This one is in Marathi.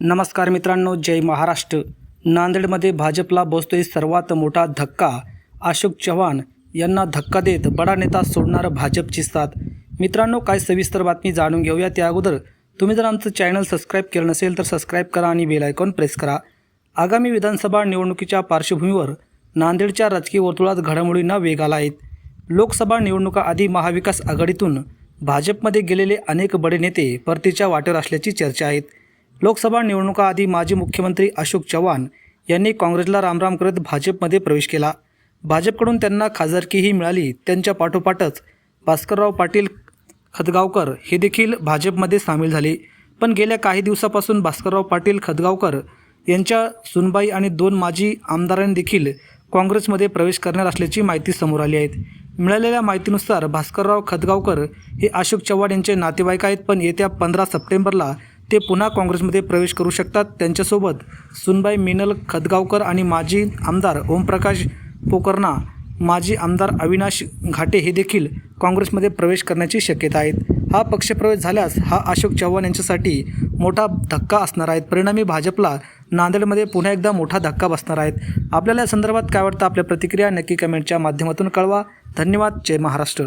नमस्कार मित्रांनो जय महाराष्ट्र. नांदेडमध्ये भाजपला बसतोय सर्वात मोठा धक्का. अशोक चव्हाण यांना धक्का देत बडा नेता सोडणार भाजपची साथ. मित्रांनो काय सविस्तर बातमी जाणून घेऊया. त्या अगोदर तुम्ही जर आमचं चॅनल सबस्क्राईब केलं नसेल तर सबस्क्राईब करा आणि बेल आयकॉन प्रेस करा. आगामी विधानसभा निवडणुकीच्या पार्श्वभूमीवर नांदेडच्या राजकीय वर्तुळात घडामोडींना वेग आला आहेत. लोकसभा निवडणुकाआधी महाविकास आघाडीतून भाजपमध्ये गेलेले अनेक बडे नेते परतीच्या वाटेवर असल्याची चर्चा आहेत. लोकसभा निवडणुकाआधी माजी मुख्यमंत्री अशोक चव्हाण यांनी काँग्रेसला रामराम करत भाजपमध्ये प्रवेश केला. भाजपकडून त्यांना खासदारकीही मिळाली. त्यांच्या पाठोपाठच भास्करराव पाटील खदगावकर हे देखील भाजपमध्ये सामील झाले. पण गेल्या काही दिवसापासून भास्करराव पाटील खदगावकर यांच्या सुनबाई आणि दोन माजी आमदारांनी देखील काँग्रेसमध्ये प्रवेश करणार असल्याची माहिती समोर आली आहे. मिळालेल्या माहितीनुसार भास्करराव खदगावकर हे अशोक चव्हाण यांचे नातेवाईक आहेत. पण येत्या पंधरा सप्टेंबरला ते पुन्हा काँग्रेसमध्ये प्रवेश करू शकतात. त्यांच्यासोबत सुनबाई मिनल खदगावकर आणि माजी आमदार ओमप्रकाश पोकर्णा माजी आमदार अविनाश घाटे हे देखील काँग्रेसमध्ये प्रवेश करण्याची शक्यता आहेत. हा पक्षप्रवेश झाल्यास हा अशोक चव्हाण यांच्यासाठी मोठा धक्का असणार आहेत. परिणामी भाजपला नांदेडमध्ये पुन्हा एकदा मोठा धक्का बसणार आहेत. आपल्याला या संदर्भात काय वाटतं? आपल्या प्रतिक्रिया नक्की कमेंटच्या माध्यमातून कळवा. धन्यवाद. जय महाराष्ट्र.